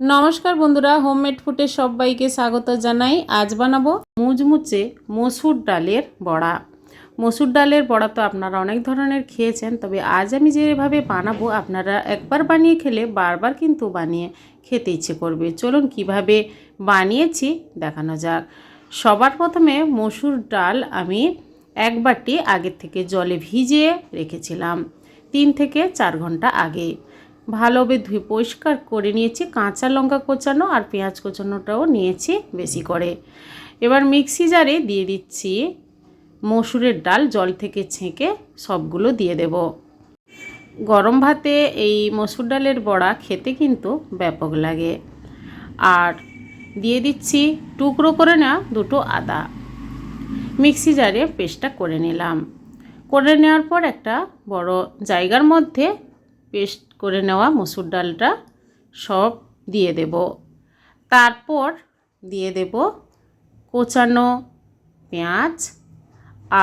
নমস্কার বন্ধুরা হোমমেড ফুডে সবাইকে স্বাগত জানাই। আজ বানাবো মুচমুচে মসুর ডালের বড়া। মসুর ডালের বড়া তো আপনারা অনেক ধরনের খেয়েছেন, তবে আজ আমি যেভাবে বানাবো আপনারা একবার বানিয়ে খেলে বারবার কিন্তু বানিয়ে খেতে ইচ্ছে করবে। চলুন কীভাবে বানিয়েছি দেখানো যাক। সবার প্রথমে মসুর ডাল আমি এক বাটি আগের থেকে জলে ভিজিয়ে রেখেছিলাম, তিন থেকে চার ঘণ্টা আগে। ভালোভাবে ধুয়ে পরিষ্কার করে নিয়েছি, কাঁচা লঙ্কা কোচানো আর পেঁয়াজ কোচানোটাও নিয়েছি বেশি করে। এবার মিক্সি জারে দিয়ে দিচ্ছি মসুরের ডাল, জল থেকে ছেঁকে সবগুলো দিয়ে দেব। গরম ভাতে এই মসুর ডালের বড়া খেতে কিন্তু ব্যাপক লাগে। আর দিয়ে দিচ্ছি টুকরো করে নেওয়া দুটো আদা। মিক্সি জারে পেস্টটা করে নিলাম। করে নেওয়ার পর একটা বড় জায়গার মধ্যে পেস্ট করে নেওয়া মসুর ডালটা সব দিয়ে দেব। তারপর দিয়ে দেব কোচানো পেঁয়াজ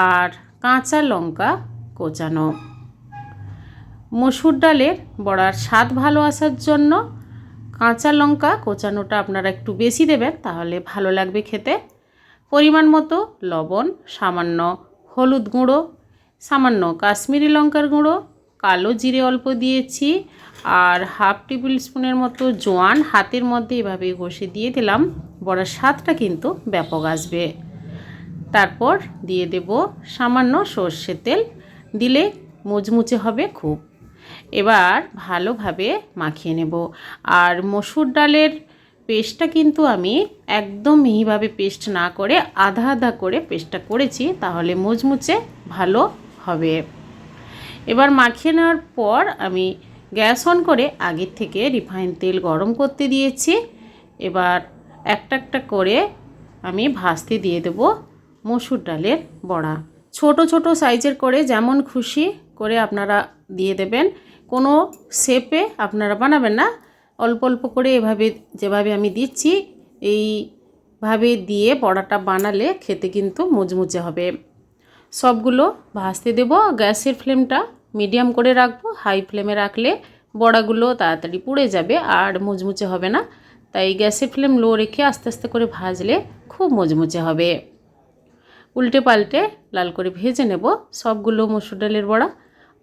আর কাঁচা লঙ্কা কোচানো। মসুর ডালের বড়ার স্বাদ ভালো আসার জন্য কাঁচা লঙ্কা কোচানোটা আপনারা একটু বেশি দেবেন, তাহলে ভালো লাগবে খেতে। পরিমাণ মতো লবণ, সামান্য হলুদ গুঁড়ো, সামান্য কাশ্মীরি লঙ্কার গুঁড়ো কালো জিরে অল্প দিয়েছি আর হাফ টেবিল স্পুনের মতো জোয়ান হাতের মধ্যে এভাবে ঘষে দিয়ে দিলাম। বড়ার স্বাদটা কিন্তু ব্যাপক আসবে। তারপর দিয়ে দেব সামান্য সর্ষে তেল। দিলে মুচমুচে হবে খুব। এবার ভালোভাবে মাখিয়ে নেব। আর মসুর ডালের পেস্টটা কিন্তু আমি একদম মিহিভাবে পেস্ট না করে আধা আধা করে পেস্টটা করেছি, তাহলে মুচমুচে ভালো হবে। এবার মাখিয়ে নেওয়ার পর আমি গ্যাস অন করে আগের থেকে রিফাইন তেল গরম করতে দিয়েছি। এবার একটা একটা করে আমি ভাজতে দিয়ে দেব মসুর ডালের বড়া। ছোট ছোট সাইজের করে যেমন খুশি করে আপনারা দিয়ে দেবেন। কোনো শেপে আপনারা বানাবেন না। অল্প অল্প করে এভাবে, যেভাবে আমি দিচ্ছি, এইভাবে দিয়ে বড়াটা বানালে খেতে কিন্তু মুচমুচে হবে। সবগুলো ভাজতে দেব। গ্যাসের ফ্লেমটা মিডিয়াম করে রাখব, হাই ফ্লেমে রাখলে বড়াগুলো তাড়াতাড়ি পুড়ে যাবে আর মুচমুচে হবে না। তাই গ্যাসের ফ্লেম লো রেখে আস্তে আস্তে করে ভাজলে খুব মুচমুচে হবে। উল্টে পাল্টে লাল করে ভেজে নেব সবগুলো মসুর ডালের বড়া।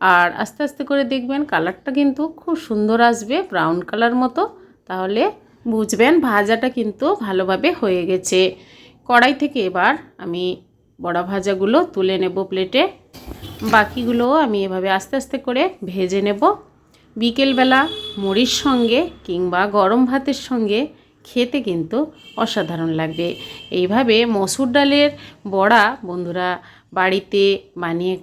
আর আস্তে আস্তে করে দেখবেন কালারটা কিন্তু খুব সুন্দর আসবে, ব্রাউন কালার মতো। তাহলে বুঝবেন ভাজাটা কিন্তু ভালোভাবে হয়ে গেছে। কড়াই থেকে এবার আমি বড়া ভাজাগুলো তুলে নেব প্লেটে। বাকিগুলোও আমি এভাবে আস্তে আস্তে করে ভেজে নেব। বিকেলবেলা মুড়ির সঙ্গে কিংবা গরম ভাতের সঙ্গে খেতে কিন্তু অসাধারণ লাগবে। এইভাবে মসুর ডালের বড়া বন্ধুরা বাড়িতে বানিয়ে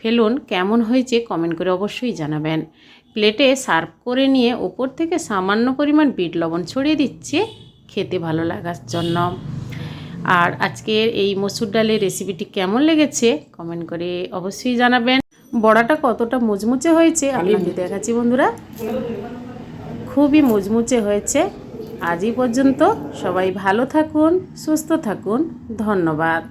ফেলুন, কেমন হয়েছে কমেন্ট করে অবশ্যই জানাবেন। প্লেটে সার্ভ করে নিয়ে ওপর থেকে সামান্য পরিমাণ বিট লবণ ছড়িয়ে দিচ্ছে, খেতে ভালো লাগার জন্য। আর আজকের এই মসুর ডালের রেসিপিটি কেমন লেগেছে কমেন্ট করে অবশ্যই জানাবেন। বড়াটা কতটা মুচমুচে হয়েছে আপনাদের দেখাচ্ছি বন্ধুরা। খুবই মুচমুচে হয়েছে। আজই পর্যন্ত সবাই ভালো থাকুন সুস্থ থাকুন। ধন্যবাদ।